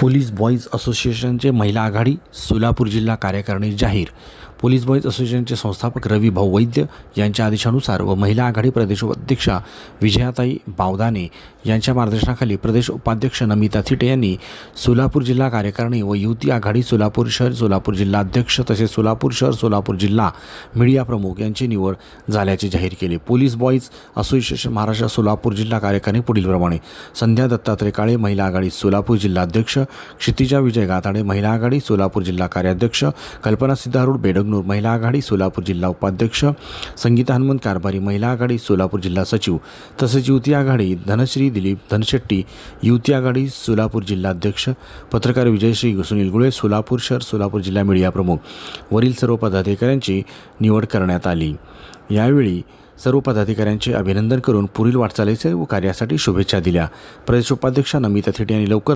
Police boys असोसिएशनचे महिला आघाडी सोलापूर जिल्हा कार्यकारिणी जाहीर. पोलीस बॉईज असोसिएशनचे संस्थापक रवी भाऊ वैद्य यांच्या आदेशानुसार व महिला आघाडी प्रदेश अध्यक्षा विजयाताई बावदाने यांच्या मार्गदर्शनाखाली प्रदेश उपाध्यक्ष नमिता थिटे यांनी सोलापूर जिल्हा कार्यकारिणी व युवती आघाडी सोलापूर शहर सोलापूर जिल्हा अध्यक्ष तसेच सोलापूर शहर सोलापूर जिल्हा मीडिया प्रमुख यांची निवड झाल्याचे जाहीर केले. Police boys association Maharashtra Solapur जिल्हा कार्यकारिणी पुढीलप्रमाणे संध्या दत्तात्रय काळे महिला आघाडी सोलापूर जिल्हा अध्यक्ष क्षितिजा विजय गाताडे महिला आघाडी सोलापूर जिल्हा कार्याध्यक्ष कल्पना सिद्धारूढ बेडगनूर महिला आघाडी सोलापूर जिल्हा उपाध्यक्ष संगीता हनुमंत कारभारी महिला आघाडी सोलापूर जिल्हा सचिव तसेच युती आघाडी धनश्री दिलीप धनशेट्टी युती आघाडी सोलापूर जिल्हा अध्यक्ष पत्रकार विजयश्री सुनील गुळे सोलापूर शहर सोलापूर जिल्हा मीडिया प्रमुख. वरील सर्व पदाधिकाऱ्यांची निवड करण्यात आली. यावेळी सर्व पदाधिकाऱ्यांचे अभिनंदन करून पुढील वाटचालीचे व कार्यासाठी शुभेच्छा दिल्या. प्रदेश उपाध्यक्षा नमिता थेटे यांनी लवकर